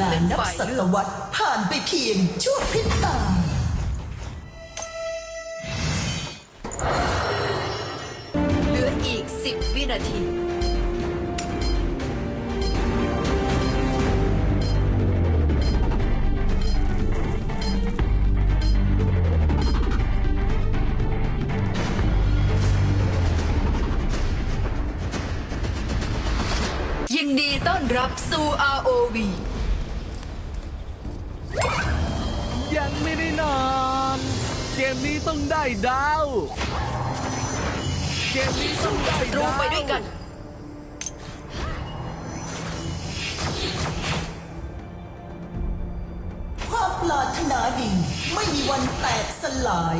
ลานับศตวรรษผ่านไปเพียงชั่วพริบตา เหลืออีก 10 วินาทียินดีต้อนรับสู่ ROV มนี้ต้องได้ดาว เกมนี้ต้องได้ศัตรูดาวไปด้วยกัน ความปรารถนาดีไม่มีวันแตกสลาย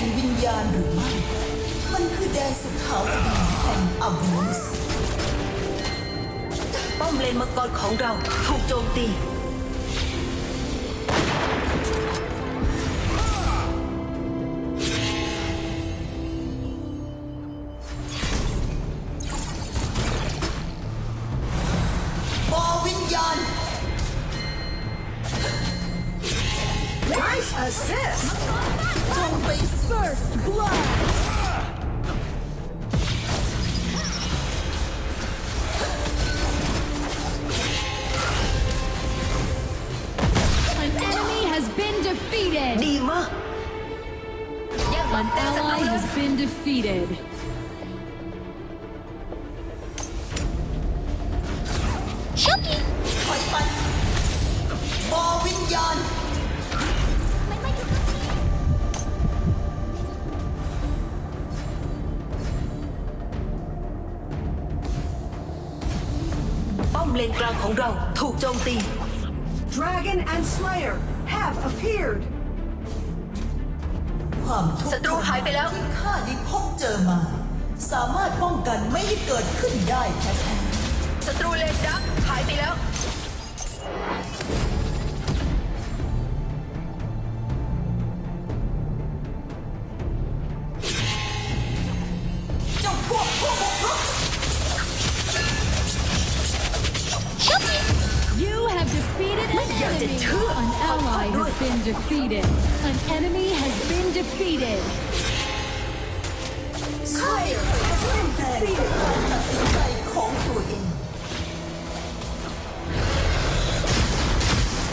ห่งวิญญาณหรือไม่ มันคือแดนสุขาวดีแห่งอับูสป้อมเลนมังกรของเราถูกโจมตี First blood! defeated. An ally has been defeated. เลนกลางของเราถูกโจมตี Dragon and Slayer have appeared! ความทุกข์ศัตรูหายไปแล้ว ที่ข้าได้พบเจอมา สามารถป้องกันไม่ให้เกิดขึ้นได้แท้ศัตรูเลนดักหายไปแล้ว an Yeah, enemy. the two. An ally has been defeated. An enemy has been defeated. ข้าเองแต่การตัดสินใจของตัวเอง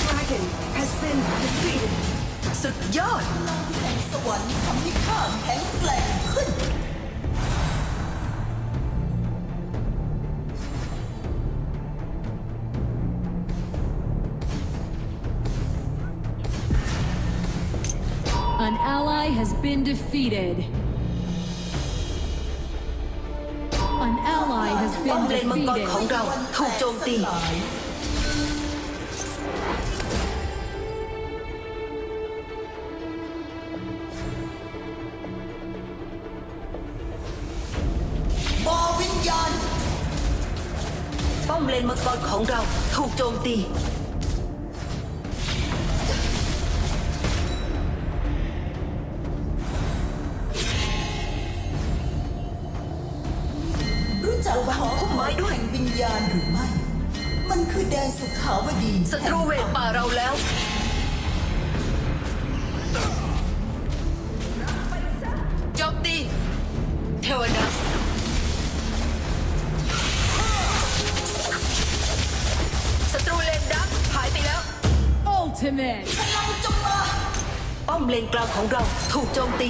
Dragon has been defeated! สุดยอด แห่งสวรรค์ทำให้ข้าแข็งแกร่งขึ้น ally has been defeated. An ally has been defeated. Bom lên mất con khổng rau, thuộc trôn tì. ศัตรูเวทป่าเราแล้วโจมตีเทวดัสศัตรูเลนดักหายไปแล้ว Ultimate. พลังจงมาป้อมเลนกลางของเราถูกโจมตี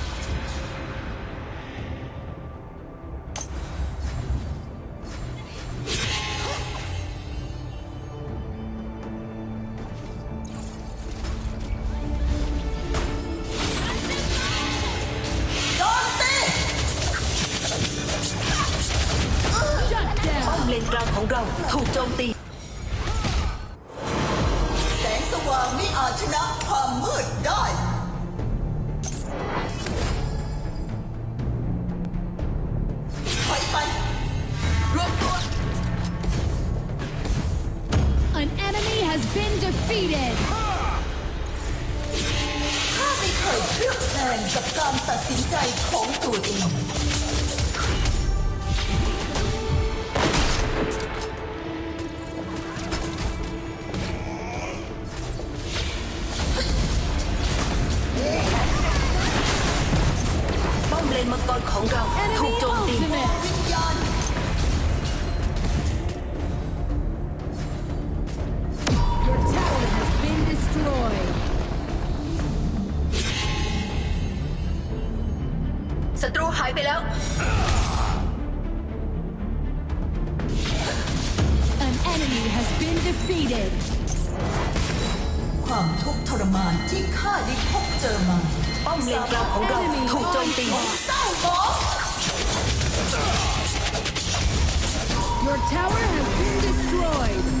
างไม่อาจชนะความมืดได้ ถอยไป รวมตัว An enemy has been defeated. ข้าไม่เคยเคลือบแคลงกับการตัดสินใจของตัวเอง ศัตรูหายไปแล้ว An enemy has been defeated. ความทุกข์ทรมานที่ข้าได้พบเจอมา ป้อมเลนกลางของเราถูกโจมตี เศร้าหมอง Your tower has been destroyed.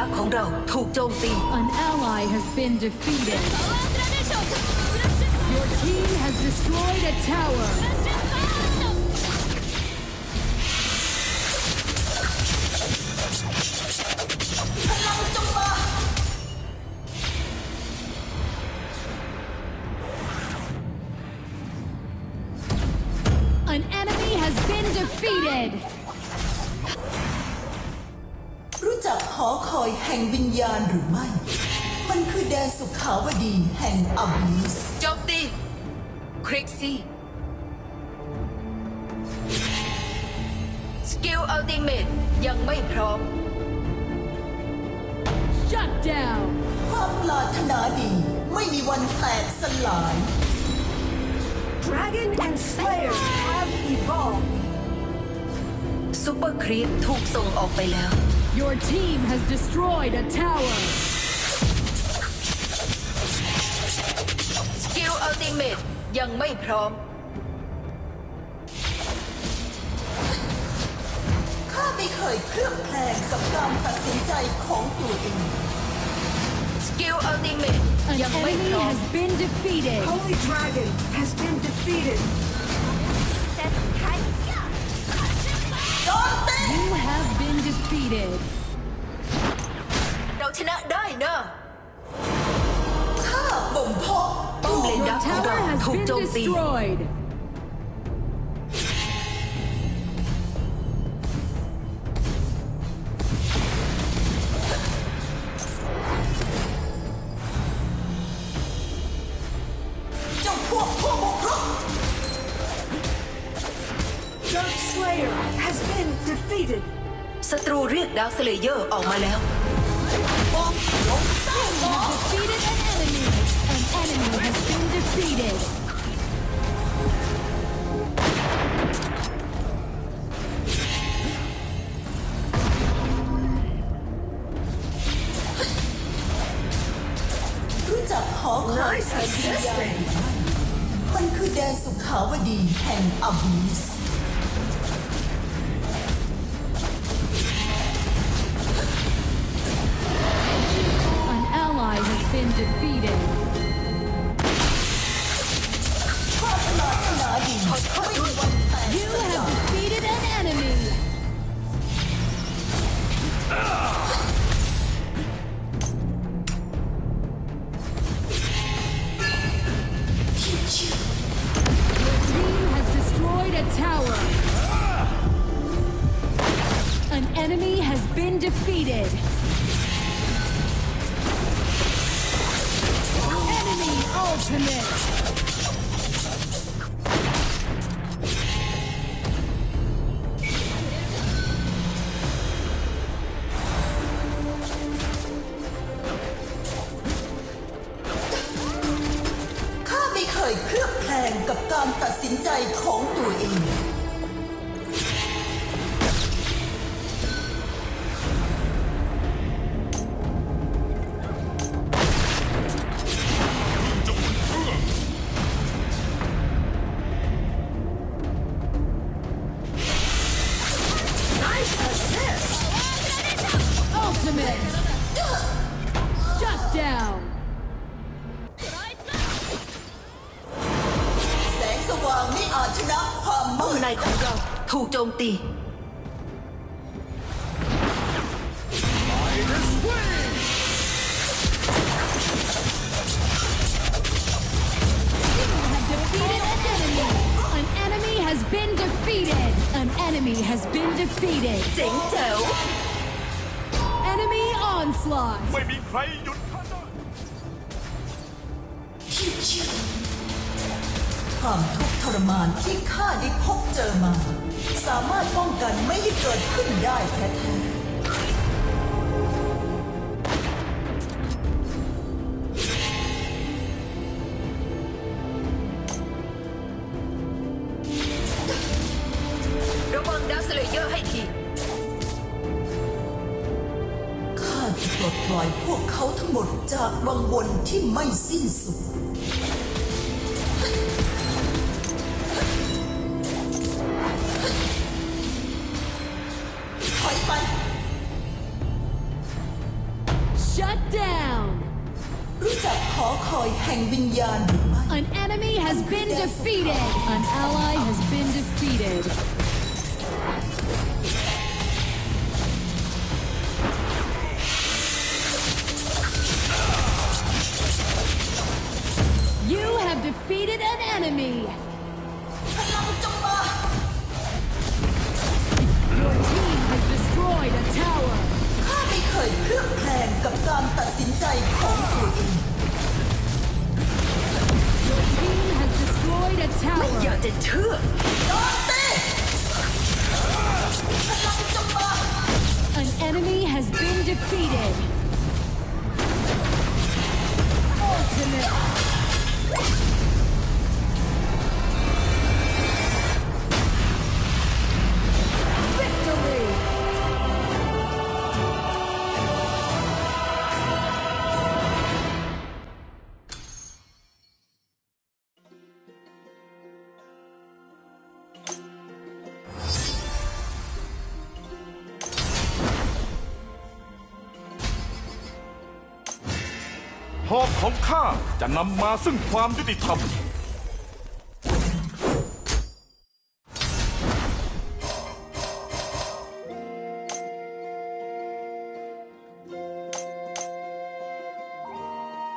ป้อมเลนดักของเราถูกโจมตี An ally has been defeated. Your team has destroyed a tower. คอยแห่งวิญญาณหรือไม่ มันคือแดนสุขาวดีแห่งอับลิสโจมตีคริกซี่สกิลอัลติเมตยังไม่พร้อม Shut down. ความปรารถนาดีไม่มีวันแตกสลาย Dragon and Slayer have evolved. ซูเปอร์ครีปถูกส่งออกไปแล้ว Your team has destroyed a tower. สกิลอัลติเมตยังไม่พร้อม ข้าไม่เคยเคลือบแคลงกับการตัดสินใจของตัวเอง สกิลอัลติเมต An ยังไม่ enemy พร้อม has been defeated. Holy Dragon has been defeated. have been defeated. เราชนะได้นะ ข้าบ่มเพาะ ป้อมเลน Your ดักของ tower เรา has ถูก been โจมตี destroyed. รูเรียกดาวสเลเยอร์ออกมาแล้วบอกลงเศร้าหมอง Defeated an enemy. An enemy has been defeated. รู้จักหอคอย Nice แห่งวิญญาณ assisting. มันคือแดนสุขาวดีแห่งอับลิส Judge the man. Ati. has been defeated! An enemy has been defeated! Ding dong! Enemy onslaught! ไม่มีใครหยุดข้าได้ที่เชื่อความทุกข์ทรมานที่ข้าได้พบเจอมา สามารถป้องกันไม่ให้เกิดขึ้นได้แท้ๆระวังดักสเลเยอร์ให้ทีข้าจะปลดปล่อยพวกเขาทั้งหมดจากวังวนที่ไม่สิ้นสุด อคอยแห่งวิญญาณหรือไม่ An enemy has been defeated. An ally has been defeated. You have defeated an enemy. Defeated. หอกของข้าจะนำมาซึ่งความยุติธรรม